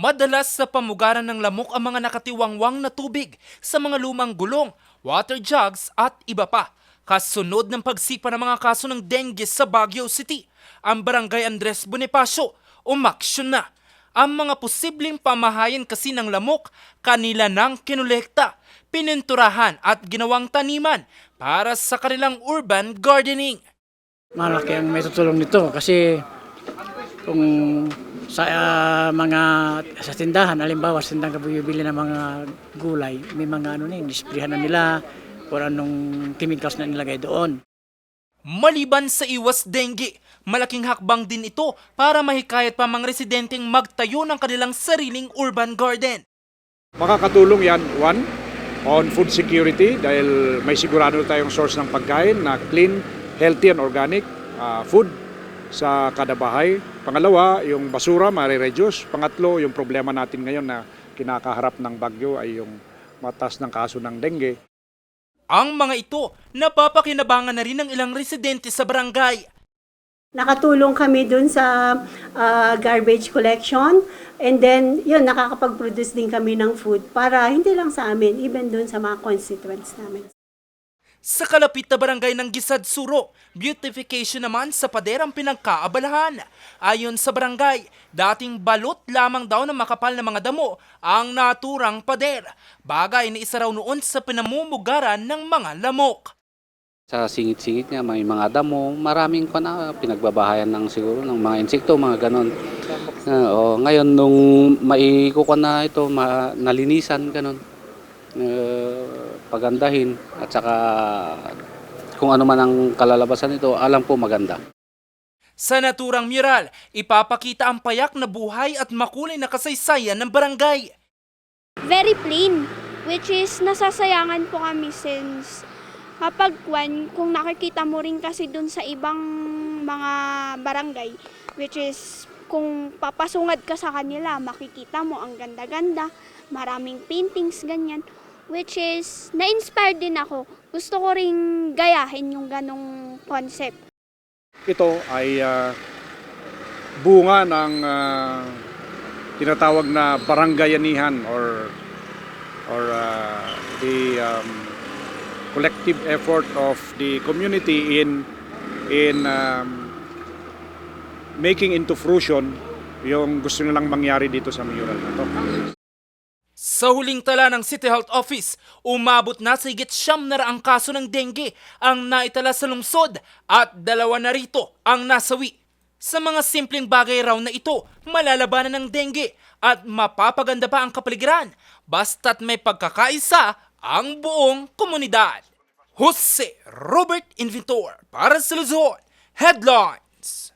Madalas sa pamugaran ng lamok ang mga nakatiwangwang na tubig sa mga lumang gulong, water jugs at iba pa. Kasunod ng pagsipa ng mga kaso ng dengue sa Baguio City, ang barangay Andres Bonifacio umaksyon na. Ang mga posibleng pamahayan kasi ng lamok, kanila nang kinulekta, pininturahan at ginawang taniman para sa kanilang urban gardening. malaki ang may tutulong nito kasi kung sa ah, mga sa tindahan, halimbawa sa tindahan ka bumibili ng mga gulay, may mga ano na yun, disprehan na nila kung anong chemicals na nilagay doon. Maliban sa iwas dengue, malaking hakbang din ito para mahikayat pa mga residenteng magtayo ng kanilang sariling urban garden. Makakatulong yan, one, on food security dahil may sigurado tayong source ng pagkain na clean, healthy and organic ah, food sa kada bahay. Pangalawa, yung basura marireduce. Pangatlo, yung problema natin ngayon na kinakaharap ng bagyo ay yung matas ng kaso ng dengue. Ang mga ito, napapakinabangan na rin ng ilang residente sa barangay. Nakatulong kami dun sa ah, garbage collection and then yun nakakapag-produce din kami ng food para hindi lang sa amin, even dun sa mga constituents namin. Sa kalapit na barangay ng Gisad Suro, beautification naman sa pader ang pinagkaabalahan. Ayon sa barangay, dating balot lamang daw ng makapal na mga damo ang naturang pader. Bagay na isa raw noon sa pinamumugaran ng mga lamok. Sa singit-singit niya, may mga damo, maraming pa na pinagbabahayan ng siguro ng mga insekto, mga ganon. Ah, o, ngayon, nung maikukuha na ito, ma, nalinisan, ganon. Uh, pagandahin, at saka kung ano man ang kalalabasan nito, alam ko maganda. Sa naturang mural, ipapakita ang payak na buhay at makulay na kasaysayan ng barangay. very plain, which is nasasayangan po kami since kapag kwan, kung nakikita mo rin kasi dun sa ibang mga barangay, which is kung papasungad ka sa kanila, makikita mo ang ganda-ganda, maraming paintings, ganyan. Which is, na-inspired din ako. Gusto ko ring gayahin yung ganong concept. Ito ay ah, bunga ng ah, tinatawag na barangayanihan or or ah, the um, collective effort of the community in in um, making into fruition yung gusto nilang mangyari dito sa mural na to. Sa huling tala ng City Health Office, umabot na sa higit siyam na raang kaso ng dengue ang naitala sa lungsod at dalawa na rito ang nasawi. Sa mga simpleng bagay raw na ito, malalabanan ng dengue at mapapaganda pa ang kapaligiran basta't may pagkakaisa ang buong komunidad. Jose Robert Inventor para sa Luzon Headlines.